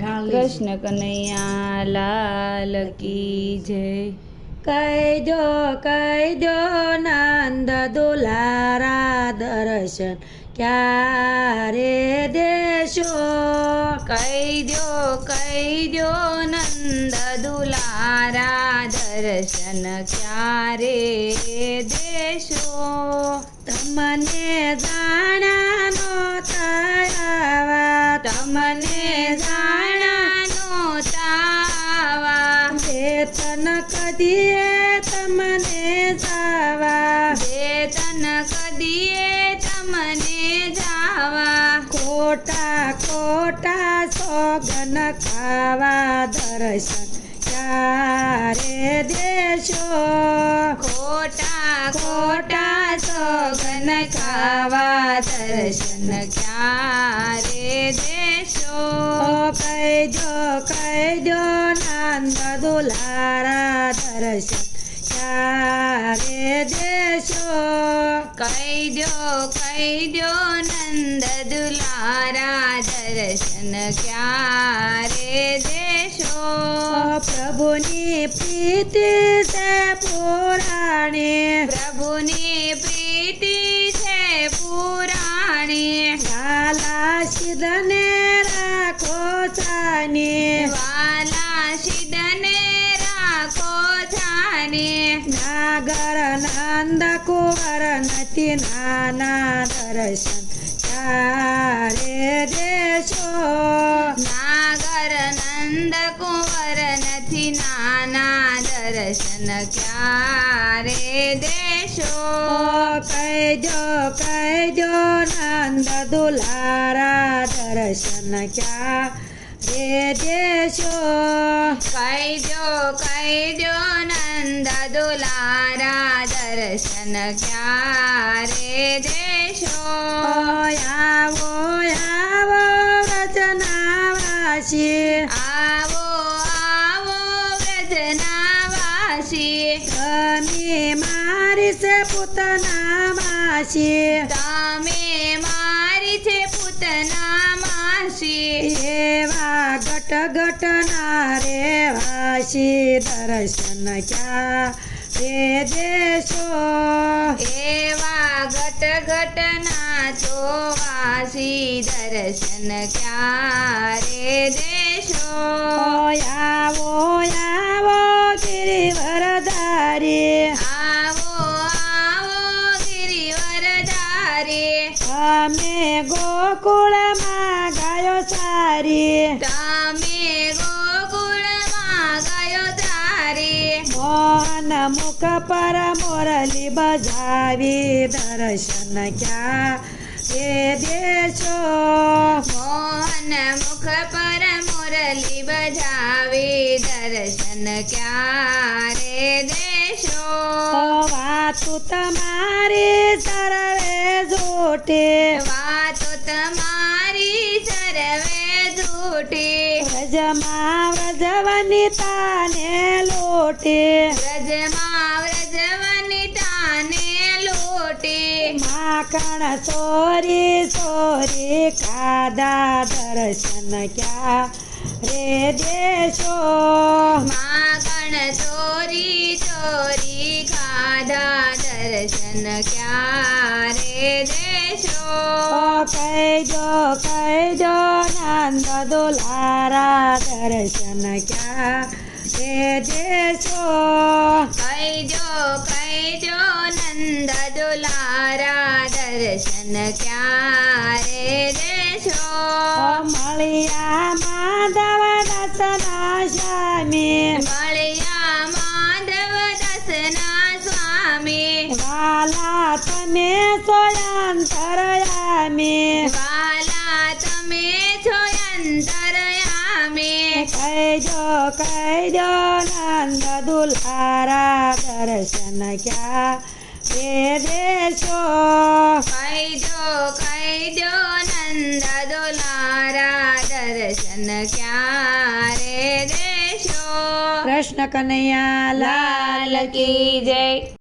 કૃષ્ણ કનૈયા લાલ કી જય. કહેજો કહેજો નંદ દુલારા દર્શન ક્યારે દેશો? કહેજો કહેજો નંદ દુલારા દર્શન ક્યારે દેશો? તમને જાણ્યાનો જાવા. વેતન કદીએ તમને જાવા. ખોટા ખોટા સોગન ખાવા દર્શન ક્યારે દેશો? ખોટા ખોટા સોગન ખાવા દર્શન ક્યારે દેશો? કહેજો કહેજો નાંદ દુલારા દર્શન ક્યારે દેશો કહી દો કહી દો નંદ દુલારા દર્શન ક્યારે દેશો? પ્રભુની પ્રીતિ છે પુરાણી. પ્રભુની પ્રીતિ છે પુરાણી. લાલા સિદ્ધને નાના દર્શન તારે દેશો. નાગર નંદ કુંવર નથી નાના દર્શન ક્યારે દેશો? કહેજો કહેજો નંદ દુલારા દર્શન ક્યારે દેશો કહેજો કહેજો નંદ દુલારા દર્શન ક્યારે દેશો? આવો આવો વચનાવાસી આવો આવો વચનાવાસી તમે મારી સે પૂતના માસી તમે વાસી દર્શન ક્યાં રે દેશો એવા ઘટ ઘટ નાચો વાસી દર્શન ક્યારે દેશો આવો આવો ગિરિવરધારી આવો આવો ગિરિવરધારી અમે ગોકુળમાં ગાયો સારી તમે મુખ પર મોરલી બજાવી દર્શન ક્યાં? એ દેશો મોહન મુખ પર મુરલી બજાવી દર્શન ક્યારે દેશો વાતું તમારી સરવે જોટે વાતો તમારી વ્રજમાં વ્રજવનિતાને લોટે. વ્રજમાં વ્રજવનિતાને લોટે. માખણ સોરી સોરી ખાધા દર્શન ક્યા રે દેશો? માખણ ચોરી ચોરી દર્શન ક્યારે દેશો કહેજો કહેજો નંદ દુલારા દર્શન ક્યાં રે દેશો કહેજો કહેજો નંદ દુલારા દર્શન ક્યારે દેશો મળ્યા માધવ દસના સ્વામી સોયાંતરયામી વાલા તમે છો અંતરયામી કહેજો કહેજો નંદ દુલારા દર્શન ક્યાં રે દેશો કહેજો કહેજો નંદ દુલારા દર્શન ક્યારે દેશો કૃષ્ણ કનૈયા લાલ કી જય